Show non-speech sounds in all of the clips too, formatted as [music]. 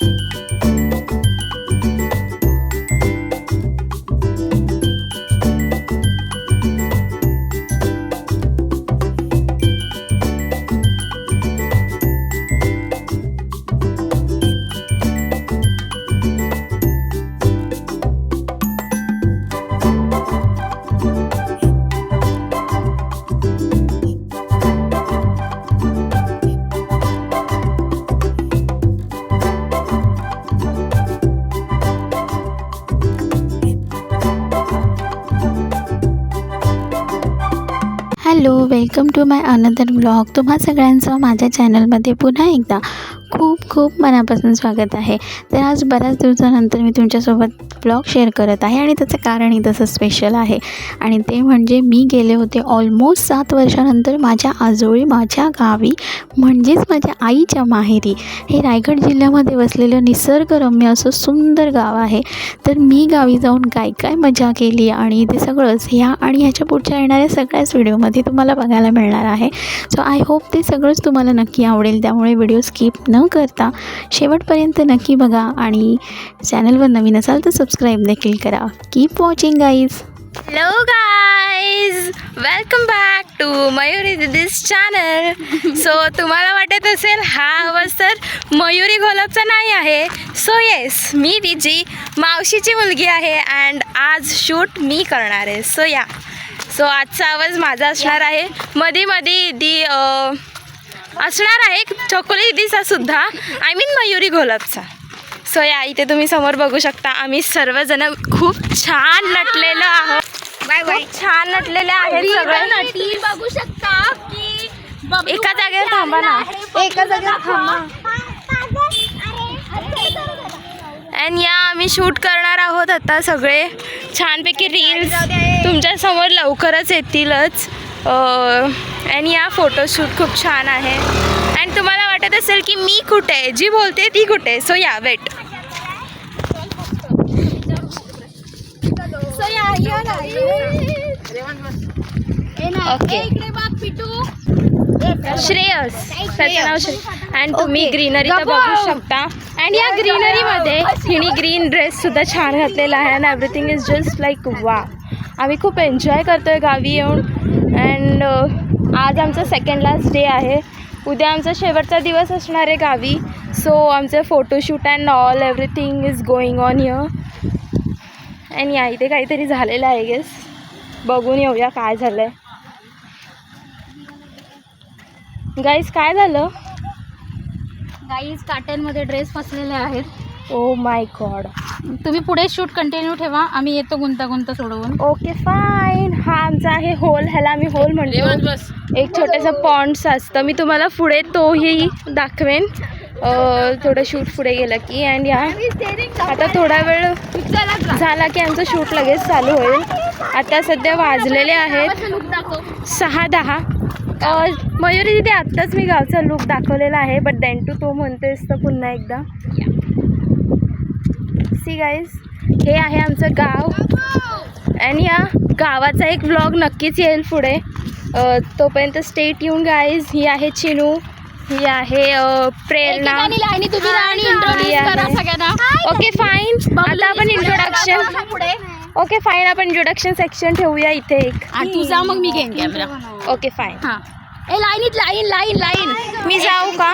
Hello welcome to my another blog तुम्हा सगळ्यांचं माझ्या चॅनलमध्ये पुन्हा एकदा खूप खूप मनापासून स्वागत आहे. तर आज बऱ्याच दिवसानंतर मी तुमच्यासोबत ब्लॉग शेअर करत आहे आणि त्याचं कारणही तसं स्पेशल आहे. आणि ते म्हणजे मी गेले होते ऑलमोस्ट सात वर्षानंतर माझ्या आजोळी माझ्या गावी म्हणजेच माझ्या आईच्या माहेरी. हे रायगड जिल्ह्यामध्ये वसलेलं निसर्गरम्य असं सुंदर गाव आहे. तर मी गावी जाऊन काय काय मजा केली आणि ते सगळंच ह्या आणि ह्याच्या पुढच्या येणाऱ्या सगळ्याच व्हिडिओमध्ये तुम्हाला बघायला मिळणार आहे. सो आय होप ते सगळंच तुम्हाला नक्की आवडेल. त्यामुळे व्हिडिओ स्किप न करता. शेवटपर्यंत नक्की बघा आणि चॅनलवर नवीन असाल तर सबस्क्राईब देखील करा. Keep watching guys hello guys welcome back to Mayuri Didi's channel so तुम्हाला वाटत असेल हा आवाज तर मयुरी घोलपचा नाही आहे. सो येस मी तिची मावशीची मुलगी आहे अँड आज शूट मी करणार आहे. सो या सो आजचा आवाज माझा असणार आहे. मधी मधी दी असणार आहे. चकोली दिसा सुद्धा. आय मीन मयुरी घोलपचा. सो या इथे तुम्ही समोर बघू शकता आम्ही सर्वजण खूप छान नटलेलो आहोत. बाय बाय छान नटलेले आहेत सगळे. बघू शकता की एका जागेवर थांबा ना. एका जागेवर थांबा. अँड या आम्ही शूट करणार आहोत आता सगळे. छानपैकी रील्स तुमच्यासमोर लवकरच येतीलच. अँड या फोटोशूट खूप छान आहे. अँड तुम्हाला वाटत असेल की मी कुठे आहे? जी बोलते ती कुठे आहे? सो या वेट पिटू. श्रेयस. त्याचं नाव अँड तुम्ही. ग्रीनरी तर बघू शकता. अँड या ग्रीनरीमध्ये हिने ग्रीन ड्रेस सुद्धा छान घातलेला आहे. And everything is just like वा आम्ही खूप एन्जॉय करतो आहे गावी येऊन. अँड uh, आज आमचा सेकंड लास्ट डे आहे. उद्या आमचा शेवटचा दिवस असणार आहे गावी. सो आमचे photoshoot and all everything is going on here and या इथे काहीतरी झालेलं आहे गेस बघून येऊया काय झालं आहे गाईज काय झालं? गाईज काट्यांमध्ये ड्रेस फसलेले आहेत. ओ माय गॉड तुम्ही पुढे शूट कंटिन्यू ठेवा. आम्ही येतो गुंतागुंत सोडवून. ओके फाईन हा आमचा आहे होल ह्याला आम्ही होल म्हणतो. एक छोटंसं पॉन्ड्स असतं. मी तुम्हाला पुढे तोही दाखवेन. थोडं शूट पुढे गेलं की. अँड या आता थोडा वेळ झाला की आमचं शूट लगेच चालू होईल. आता सध्या वाजलेले आहेत सहा दहा. मयुरी तिथे आत्ताच मी गावचा लुक दाखवलेला आहे. बट देन टू तो म्हणतेस तर पुन्हा एकदा. सी गाईज हे आहे आमचं गाव. आणि या गावाचा एक व्लॉग नक्कीच येईल पुढे. तोपर्यंत स्टेट येऊन गाईज ही आहे चिनू. ही आहे प्रेरणा. ओके फाईन आता आपण इंट्रोडक्शन पुढे? ओके फाईन आपण इंट्रोडक्शन सेक्शन ठेवूया इथे एक. आणि तू जा मग मी घेईन कॅमेरा ओके फाईन हा. ए लाईनीत लाईन लाईन लाईन मी जाऊ का?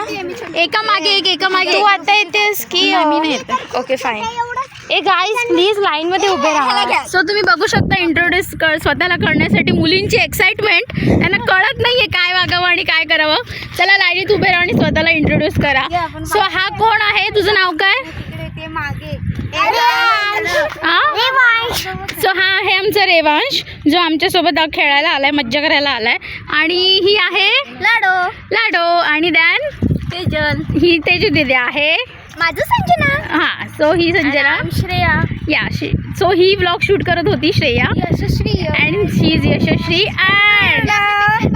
एका मागे एक एका मागे तू. आता येतेस की? मी नाही येत. ओके फाईन ए गाईज प्लीज लाईन मध्ये उभे राहा. सो तुम्ही बघू शकता इंट्रोड्यूस स्वतःला करण्यासाठी मुलींची एक्साइटमेंट त्यांना कळत नाहीये काय वागावं आणि काय करावं. चला लाईनीत उभे राहा आणि स्वतःला इंट्रोड्यूस करा. सो हा कोण आहे? तुझं नाव काय? सो हा आहे आमचा रेवांश जो आमच्यासोबत खेळायला आलाय मज्जा करायला आलाय. आणि ही आहे? लाडो. लाडो. आणि दॅन तेजल. ही तेजू दिदी आहे. माझं संजना. हा सो ही संजना. श्रेया. या सो ही ब्लॉग शूट करत होती Shreya. Yashasvi and she is Yashasvi and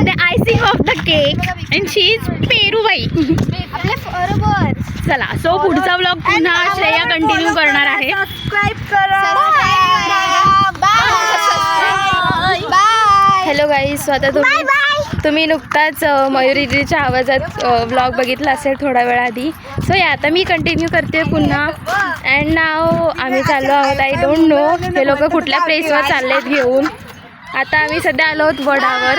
the icing of the cake and she is पेरूबाई आपल्या बरोबर. चला. सो पुढचा ब्लॉग पुन्हा श्रेया कंटिन्यू करणार आहे. सबस्क्राईब करा. हॅलो गाईज आता तुम्ही तुम्ही नुकताच अ, मयुरी दीदीच्या आवाजात ब्लॉग बघितला असेल थोडा वेळ आधी. सो या आता मी कंटिन्यू करते पुन्हा. अँड नाव आम्ही चाललो आहोत आय डोंट नो हे लोक कुठल्या प्लेसवर चाललेत घेऊन. आता आम्ही सध्या आलो आहोत वडावर.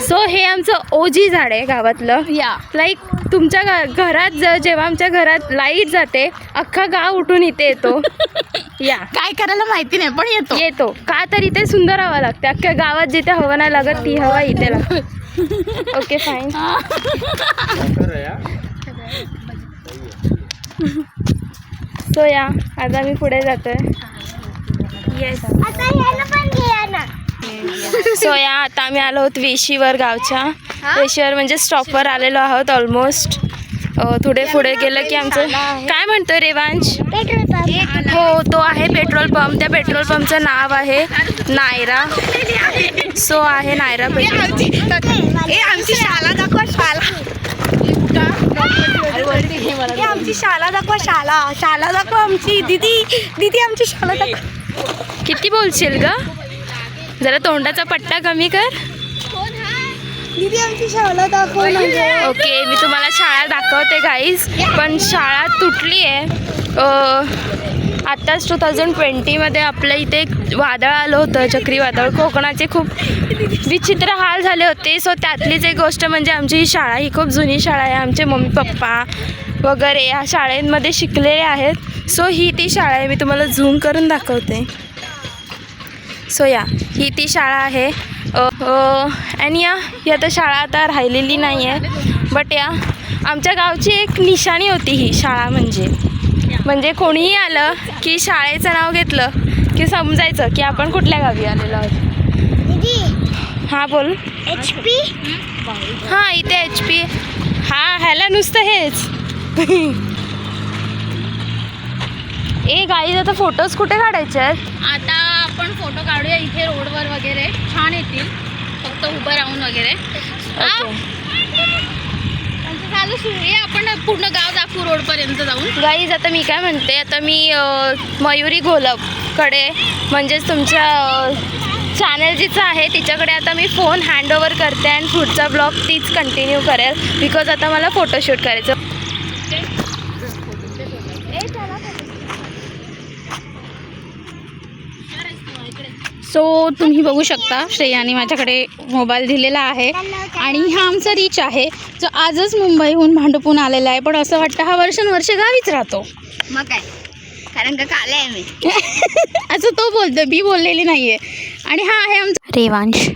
सो हे आमचं ओजी झाड आहे गावातलं. या. लाईक तुमच्या घ- घरात ज जेव्हा आमच्या घरात लाइट जाते अख्खा गाव उठून इथे येतो. [laughs] या. काय करायला माहिती नाही पण येतो. येतो. का तर इथे सुंदर हवा लागते. अख्ख्या गावात जिथे हवा नाही लागत ती हवा इथे लागते. ओके फाईन सो या. आता मी पुढे जातोय. येस सो या आता आम्ही आलो आहोत वेशीवर गावच्या. वेशीवर म्हणजे स्टॉपवर आलेलो आहोत ऑलमोस्ट थोडे पुढे गेलं की आमचं काय म्हणतोय रेवांश? हो तो आहे पेट्रोल पंप. त्या पेट्रोल पंपचं नाव आहे नायरा. सो आहे नायरा पेट्रोल आमची शाळा दाखवा शाळा आमची शाळा दाखवा शाळा शाळा दाखवा आमची. दीदी दीदी आमची शाळा दाखवा. किती बोलशील ग? जरा तोंडाचा पट्टा कमी कर. दीदी आमची शाळा दाखव ओके मी तुम्हाला शाळा दाखवते गाईज पण शाळा तुटली आहे आत्ताच टू थाउजंड ट्वेंटीमध्ये आपल्या इथे एक वादळ आलं होतं चक्रीवादळ कोकणाचे खूप विचित्र हाल झाले होते. सो त्यातलीच एक गोष्ट म्हणजे आमची ही शाळा ही खूप जुनी शाळा आहे. आमचे मम्मी पप्पा वगैरे ह्या शाळेमध्ये शिकलेले आहेत. सो ही ती शाळा आहे मी तुम्हाला झूम करून दाखवते. सो या ही ती शाळा आहे. आणि या ही आता शाळा आता राहिलेली नाही आहे बट या आमच्या गावची एक निशाणी होती ही शाळा म्हणजे. म्हणजे कोणीही आलं की शाळेचं नाव घेतलं की समजायचं की आपण कुठल्या गावी आलेलो आहोत. हां बोल. एच पी हां इथे एच पी हां ह्याला नुसतं हेच. ए गाईज आता फोटोज कुठे काढायचे आहेत? आता आपण फोटो काढूया इथे रोडवर वगैरे. छान येतील. फक्त उभं राहून वगैरे. आ? त्यांचं चालू सुरू आहे आपण पूर्ण गाव दाखवू रोडपर्यंत जाऊन. गाईज आता मी काय म्हणते आता मी मयुरी घोलपकडे म्हणजेच तुमच्या चॅनल जिचं आहे तिच्याकडे आता मी फोन हँडओव्हर करते आणि पुढचा ब्लॉग तीच कंटिन्यू करेल बिकॉज आता मला फोटोशूट करायचं. सो तुम्ही बघू शकता श्रेयाने माझ्याकडे मोबाईल दिलेला आहे. आणि हा आमचा रिच आहे. जो आजच मुंबईहून भांडुपून आलेला आहे. पण असं वाटतं हा वर्षानुवर्ष गावीच राहतो. मग काय? कारण का काले आहे मी? [laughs] असं तो बोलतो मी बोललेली नाही आहे आणि हा आहे आमचा रेवांश.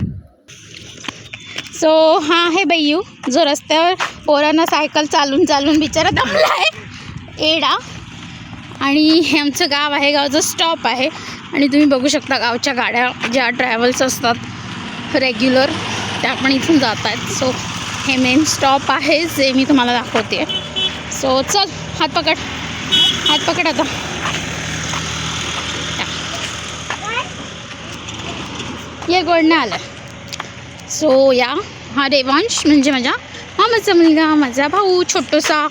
सो हा आहे बैयू जो रस्त्यावर पोरांना सायकल चालून चालून बिचारा दमला आहे एडा. आणि हे आमचं गाव आहे गावचं स्टॉप आहे. आणि तुम्ही बघू शकता गावच्या गाड्या ज्या ट्रॅव्हल्स असतात रेग्युलर त्या पण इथून जात आहेत. सो हे मेन स्टॉप आहे जे मी तुम्हाला दाखवते. सो चल हात पकड. हात पकड आता. ये. गोडणं आलं सो या. हा रेवांश म्हणजे माझ्या मामाचा मुलगा माझा भाऊ छोटोसा.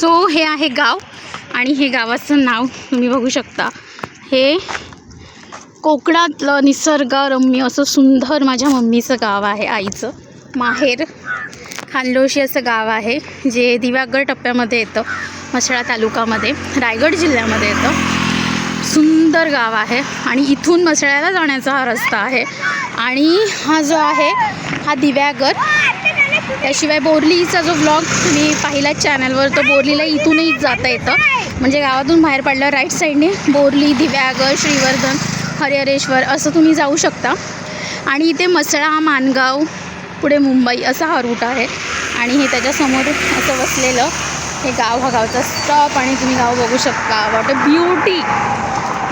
सो हे आहे गाव. आणि हे गावाचं नाव तुम्ही बघू शकता. हे कोकणातलं निसर्गरम्य असं सुंदर माझ्या मम्मीचं गाव आहे आईचं. माहेर खानलोशी असं गाव आहे जे दिवागड टप्प्यामध्ये येतं म्हसळा तालुकामध्ये रायगड जिल्ह्यामध्ये येतं. सुंदर गाव आहे आणि इथून मसळ्याला जाण्याचा हा रस्ता आहे. आणि हा जो आहे हा दिव्यागर त्याशिवाय बोरलीचा जो ब्लॉग तुम्ही पाहिला चॅनलवर तर बोरलीला इथूनही जाता येतं. म्हणजे गावातून बाहेर पडल्यावर राईट साईडने बोरली दिव्यागर श्रीवर्धन हरिहरेश्वर असं तुम्ही जाऊ शकता. आणि इथे मसळा मानगाव पुढे मुंबई असा हा रूट आहे. आणि हे त्याच्यासमोर असं बसलेलं हे गाव हा गावचा स्टॉप आणि तुम्ही गाव बघू शकता. What a beauty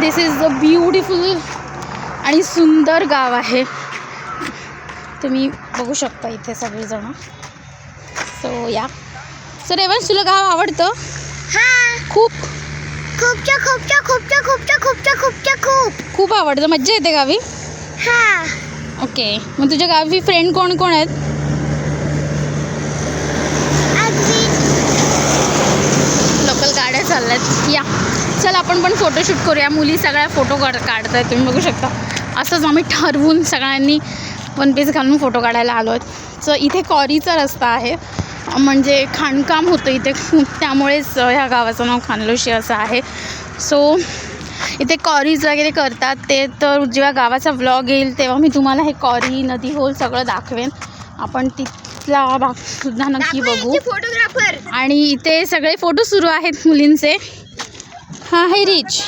this is a beautiful आणि सुंदर गाव आहे. तुम्ही बघू शकता इथे सगळेजण. सो या सो रेवंश तुला गाव आवडतं? हा. खूप. खूपच्या खूपच्या खूपच्या खूपच्या खूपच्या खूपच्या खूप. खूप आवडतं. मज्जा येते गावी. हा. ओके मग तुझ्या गावी फ्रेंड कोण कोण आहेत अगदी लोकल गाड्या चालल्यात या चल आपण पण फोटोशूट करूया. मुली सगळ्या फोटो काढ काढत आहेत तुम्ही बघू शकता. असंच आम्ही ठरवून सगळ्यांनी वन पीस घालून फोटो काढायला आलो आहेत. सो इथे कॉरीचा रस्ता आहे. म्हणजे खाणकाम होतं इथे. खूप त्यामुळेच ह्या गावाचं नाव खानलोशी असं आहे. सो इथे कॉरीज वगैरे करतात. ते तर जेव्हा गावाचा व्लॉग येईल तेव्हा मी तुम्हाला हे कॉरी नदी होल सगळं दाखवेन. आपण तिथला भाग सुद्धा नक्की बघू. फोटोग्राफर आणि इथे सगळे फोटो सुरू आहेत मुलींचे. हां हे रिच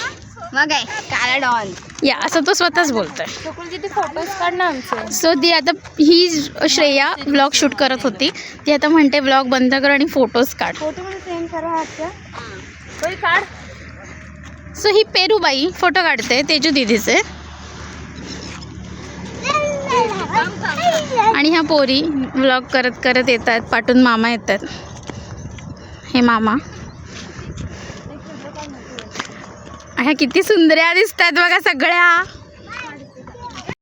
मग आहे काला डॉन या असं तो स्वतःच बोलतोय. तिथे फोटोज काढ ना आमचे. सो ती आता ही श्रेया ब्लॉग शूट करत होती. ती आता म्हणते ब्लॉग बंद कर आणि फोटोज काढ. फोटो मला सेंड करा आजच्या होय काढ. सो ही पेरूबाई फोटो काढते तेजू दिदीचे. आणि ह्या पोरी व्लॉग करत करत येतात पाठून मामा येतात. हे मामा. ह्या किती सुंदऱ्या दिसतात बघा सगळ्या.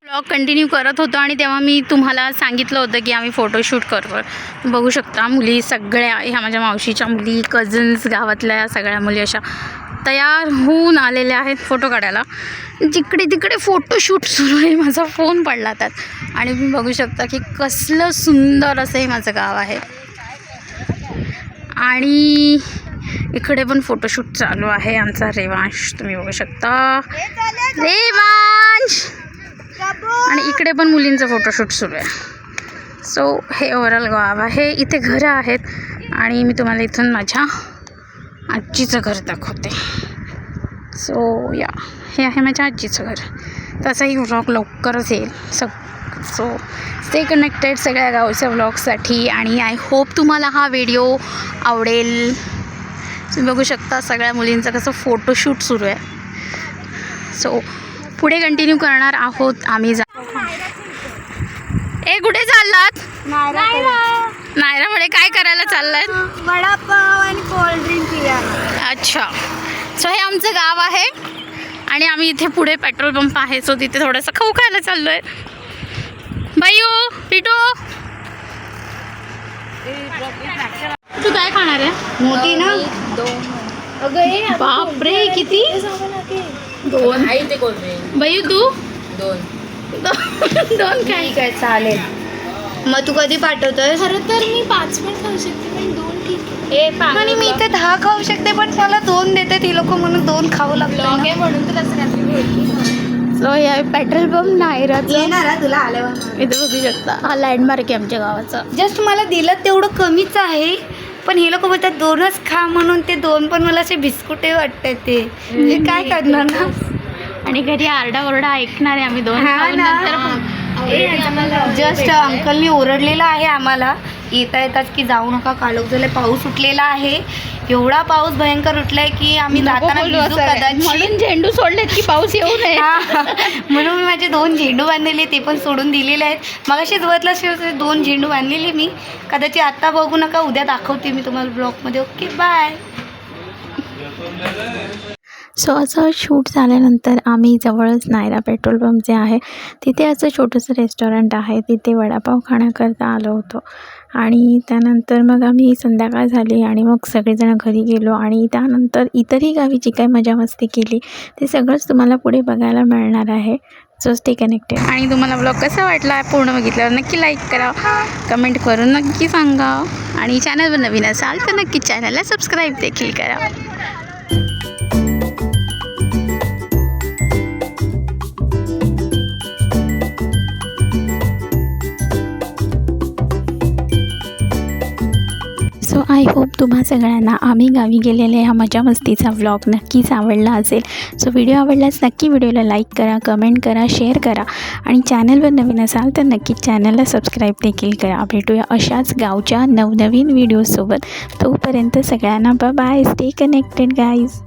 ब्लॉग कंटिन्यू करत होतो आणि तेव्हा मी तुम्हाला सांगितलं होतं की आम्ही फोटोशूट करतो बघू शकता मुली सगळ्या ह्या माझ्या मावशीच्या मुली कझन्स गावातल्या या सगळ्या मुली अशा तयार होऊन आलेल्या आहेत फोटो काढायला. जिकडे तिकडे फोटोशूट सुरू आहे माझा फोन पडला त्यात. आणि तुम्ही बघू शकता की कसलं सुंदर असं हे माझं गाव आहे. आणि इकडे पण फोटोशूट चालू आहे. आमचा रेवांश तुम्ही बघू शकता. रेवांश! आणि इकडे पण मुलींचं फोटोशूट सुरू आहे. सो हे ओव्हरऑल गाव आहे. इथे घरं आहेत. आणि मी तुम्हाला इथून माझ्या आजीचं घर दाखवते. सो या हे आहे माझ्या आजीचं घर. तसाही व्लॉग लवकरच येईल. सग सो स्टे कनेक्टेड सगळ्या गावच्या व्लॉगसाठी आणि आय होप तुम्हाला हा व्हिडिओ आवडेल. तुम्ही बघू शकता सगळ्या मुलींचं कसं फोटोशूट सुरू आहे. सो पुढे कंटिन्यू करणार आहोत आम्ही जा ए कुठे चाललात? नायरामध्ये काय करायला चाललात वडापाव आणि कोल्ड्रिंक अच्छा. सो हे आमचं गाव आहे आणि आम्ही इथे पुढे पेट्रोल पंप आहे. सो तिथे थोडंसं खाऊ खायला चाललो आहे बायू पिटो. तू काय खाणार आहे? मोठी ना? बापरे किती? दोन. बायू तू दोन. दोन. [laughs] काय? आहे चालेल. मग तू कधी पाठवतोय? खरं तर मी पाच पण खाऊ शकते पण दोन ठीक आहे. आणि मी इथे दहा खाऊ शकते पण मला दोन देते ती लोक म्हणून दोन खाऊ लागले म्हणून तर सो हे आहे पेट्रोल पंप नायराचं. येणार हा तुला आल्यावर. इथे बघू शकता. हा लँडमार्क आहे आमच्या गावाचा. जस्ट मला दिलं तेवढं कमीच आहे. पण हे लोक बोलतात दोनच खा म्हणून ते दोन पण मला असे बिस्कुटे वाटतात ते. हे काय करणार ना? आणि घरी आरडाओरडा ऐकणार आहे आम्ही दोन हा खाऊन ना. नंतर जस्ट अंकलनी ओरडलेलं आहे आम्हाला. येता येताच की जाऊ नका कालोख झाले पाऊस उठलेला आहे. एवढा पाऊस भयंकर उठलाय की आम्ही जाताना भिजू. कदाचित. म्हणून झेंडू सोडलेत की पाऊस येऊ नये. म्हणून मी माझे दोन झेंडू बांधलेले ते पण सोडून दिलेले आहेत. मग अशीच बदला शिवसे दोन झेंडू बांधलेले मी. कदाचित आता बघू नका उद्या दाखवते मी तुम्हाला ब्लॉगमध्ये ओके बाय सो असं शूट झाल्यानंतर आम्ही जवळच नायरा पेट्रोल पंप जे आहे तिथे असं छोटंसं रेस्टॉरंट आहे. तिथे वडापाव खाण्याकरता आलो होतो. आणि त्यानंतर मग आम्ही संध्याकाळ झाली आणि मग सगळेजण घरी गेलो आणि त्यानंतर इतरही गावी जी काही मजा मस्ती केली ते सगळंच तुम्हाला पुढे बघायला मिळणार आहे. सो स्टे कनेक्टेड आणि तुम्हाला ब्लॉग कसा वाटला पूर्ण बघितल्यावर नक्की लाईक करा. कमेंट करून नक्की सांगा. आणि चॅनलवर नवीन असाल तर नक्की चॅनलला सबस्क्राईब देखील करा. सो आय होप तुम्हा सगळ्यांना आम्ही गावी गेलेले ह्या मजा मस्तीचा व्लॉग नक्कीच आवडला असेल. सो व्हिडिओ आवडल्यास नक्की व्हिडिओला लाईक करा कमेंट करा शेअर करा आणि चॅनलवर नवीन असाल तर नक्कीच चॅनलला सबस्क्राईब देखील करा. भेटूया अशाच गावच्या नवनवीन व्हिडिओसोबत तोपर्यंत सगळ्यांना बाय स्टे कनेक्टेड गाईज